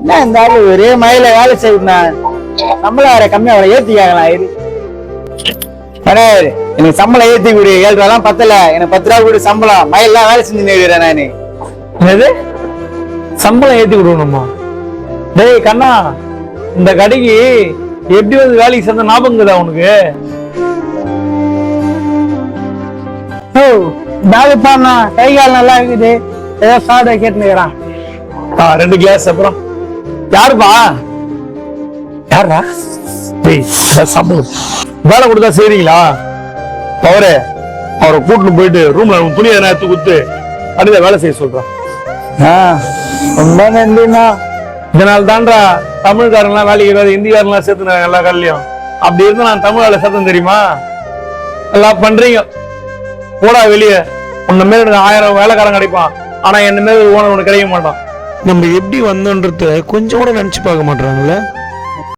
என்ன இந்த ஆளு ஒரே மயில வேலை செய்யுண்ணா சம்பளம் வேற கம்மியா அவளை இரு அண்ணே, எனக்கு சம்பளம் ஏத்தி கொடு. ஏழு ரூபாலாம் பத்தல. எனக்கு பத்து ரூபா கொடு சம்பளம். மயிலாம் வேலை செஞ்சு நேடுறேன் நானு. என்னது? சம்பளம் ஏத்தி விடணுமா டேய் கண்ணா இந்த கடைக்கு எப்படி வந்து வேலைக்கு சேர்ந்த ஞாபகங்குதா உனக்கு? ஓ பேகு பாண்ணா கை கால் நல்லா இருக்குது. ஏதோ சாப்பிட கேட்டுனுக்குறான் ஆ ரெண்டு கிளாஸ் அப்புறம். யாருப்பா? யாரா வேலை கொடுத்தா செய்றீங்களா? அவரே அவரை கூட்டின்னு போயிட்டு ரூம்ல துணி எதனா எடுத்து குத்து அடுத்த வேலை செய்ய சொல்றான் ரொம்ப நன்றிண்ணா இதனால தான்டா தமிழ்காரன்லாம் வேலைக்கு வராது ஹிந்திக்காரன்லாம் சேர்த்து எல்லா கல்லையும். அப்படி இருந்து நான் தமிழ் வேலை சேர்த்தேன் தெரியுமா? எல்லாம் பண்றீங்க. போடா வெளியே. உன்ன மாரி எனக்கு ஆயிரம் வேலைக்காரன் கிடைப்பான். ஆனா என்ன மாரி ஓனர் உனக்கு கிடைக்க மாட்டான். நம்ம எப்படி வந்தோன்றத கொஞ்சம் கூட நினச்சி பார்க்க மாட்டாங்கல்ல